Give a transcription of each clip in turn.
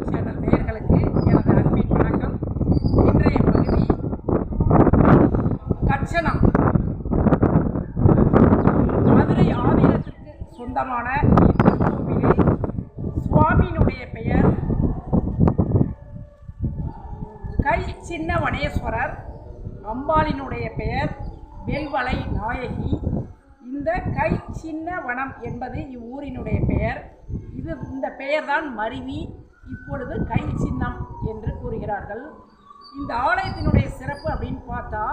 Channel நேயர்களுக்கு எனது அன்பின் வணக்கம். இன்றைய பகுதி மதுரை ஆதீனத்திற்கு சொந்தமான இந்த கோவிலில் சுவாமியினுடைய பெயர் கை சின்ன வனேஸ்வரர் அம்பாளினுடைய பெயர் வெல்வலை நாயகி. இந்த கை சின்ன வனம் என்பது இவ்வூரினுடைய பெயர். இது இந்த பெயர்தான் மருவி. இப்பொழுது கை சின்னம் என்று கூறுகிறார்கள். இந்த ஆலயத்தினுடைய சிறப்பு அப்படின்னு பார்த்தா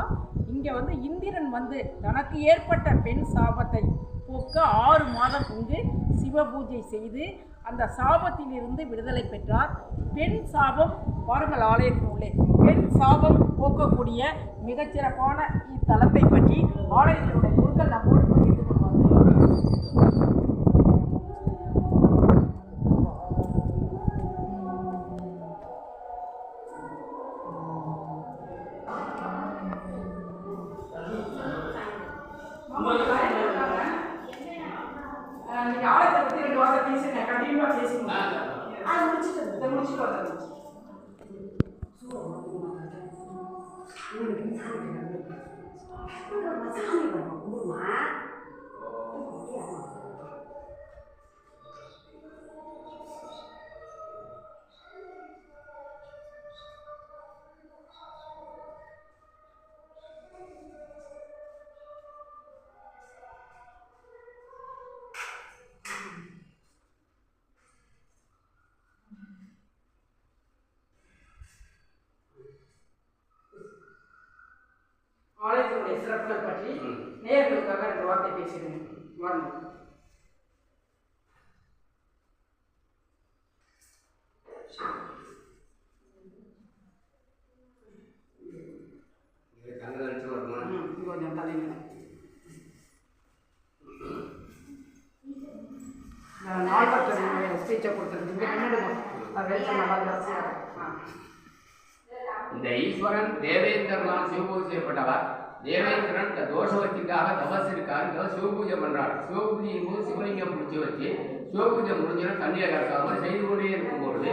இங்கே வந்து இந்திரன் வந்து தனக்கு ஏற்பட்ட பெண் சாபத்தை போக்க ஆறு மாதம் இங்கு சிவ பூஜை செய்து அந்த சாபத்திலிருந்து விடுதலை பெற்றார். பெண் சாபம் பாருங்கள் ஆலயத்தின் உள்ளே. பெண் சாபம் போக்கக்கூடிய மிகச்சிறப்பான இத்தலத்தை பற்றி ஆலயத்தினுடைய குருக்கள் நம்மோடு பகிர்ந்து கொள்வார்கள் நீங்க ஆலயத்தை பத்தி ரெண்டு வார்த்தை பேசுங்க கண்டிப்பா பேசுங்க அது முடிச்சுட்டு இதை முடிச்சுட்டு வந்துடுங்க ஆலயத்தினுடைய சிறப்புகள் பற்றி நேயர்களுக்காக ரெண்டு வார்த்தை பேசுகிறேன் வாங்க இது கண்ணில் அடிச்சு வருமா ம், இது கொஞ்சம் தலைங்க ஸ்பீச்சை நல்லா ஆ. இந்த ஈஸ்வரன் தேவேந்திரனால் சிவபூஜை செய்யப்பட்டவர். தேவேந்திரன் இந்த தோஷவத்திற்காக தபஸிற்காக இந்த சிவபூஜை பண்றார். சிவபூஜையின் போது சிவலிங்கம் பிடிச்சி வச்சு சிவபூஜை முடிஞ்சோன்னா தண்ணியை கலக்காம செய்து கொண்டே இருக்கும்பொழுது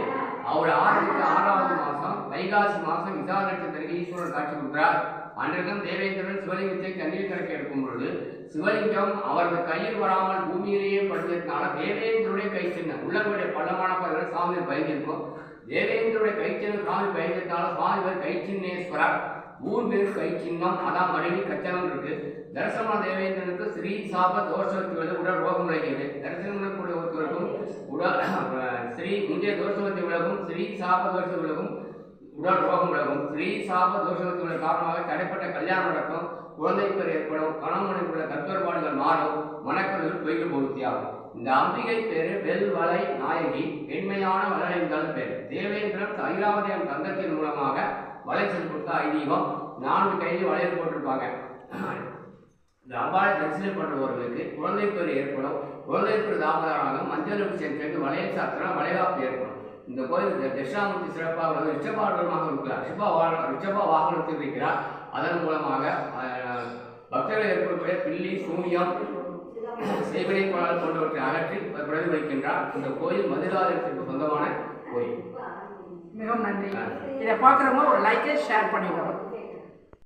அவர் ஆறுக்கு ஆறாவது மாசம் வைகாசி மாசம் விசா நட்சத்திரக்கு ஈஸ்வரன் காட்சி கொடுக்கிறார். அன்றைக்கும் தேவேந்திரன் சிவலிங்கத்தை தண்ணீர் கணக்கு எடுக்கும் பொழுது சிவலிங்கம் அவரது கையில் வராமல் பூமியிலேயே படுத்ததுனால தேவேந்திரனுடைய கை சின்னம் உள்ளவருடைய பள்ளமான சாமி பயந்திருக்கும் தேவேந்திரனுடைய கை சாமி பயந்ததுனால சுவாமி கைச்சின்னேஸ்வரர் மூணு ஊர் பேர் கை சின்னம் அதான் மனைவி கச்சனம் இருக்கு. தரிசன தேவேந்திரனுக்கு ஸ்ரீ சாப தோஷவத்தி உடல் ரோகம் விளைகிறது. தரிசனம் கூடிய ஒருத்தருக்கும் உடல் ஸ்ரீ முந்தைய தோஷவத்தி விலகும் ஸ்ரீ சாப தோஷ விலகும் உடல் ரோகம் விலகும். ஸ்ரீ சாப தோஷத்தினுடைய காரணமாக தடைப்பட்ட கல்யாணம் நடக்கும் குழந்தை பேர் ஏற்படும் கணவனை உள்ள கற்பற்பாடுகள் மாறும் மனக்கருவில் பொய்கள் பூர்த்தியாகும் இந்த அம்பிகை பேரு வெல்வலை நாயகி பெண்மையான வளரைந்தால் பேர். தேவேந்திரன் ஐராவதியம் தந்தத்தின் மூலமாக வளைச்சல் கொடுத்தா ஐதீகம். நான்கு கையிலையும் வளையல் போட்டிருப்பாங்க. இந்த அம்பாளை தரிசனம் பண்ணுபவர்களுக்கு குழந்தை பேர் ஏற்படும். குழந்தை பேர் தாமதமாக மஞ்சள் சேர்த்து வளையல் சாத்திரம் வளைகாப்பு ஏற்படும். இந்த கோயில் தட்சிணாமூர்த்தி சிறப்பாக உள்ளது ரிஷபாடமாக இருக்கிறார். ரிஷபா வாகனம் ரிஷபா வாகனத்தில் இருக்கிறார். அதன் மூலமாக பக்தர்கள் ஏற்படக்கூடிய பில்லி சூனியம் செய்வினை கோளாறு போன்றவற்றை அகற்றி பிரதிபலிக்கின்றார். இந்த கோயில் மதுராதத்திற்கு சொந்தமான கோயில். மிகவும் நன்றி. இதை பார்க்குறவங்க ஒரு லைக்கை ஷேர் பண்ணிவிடணும்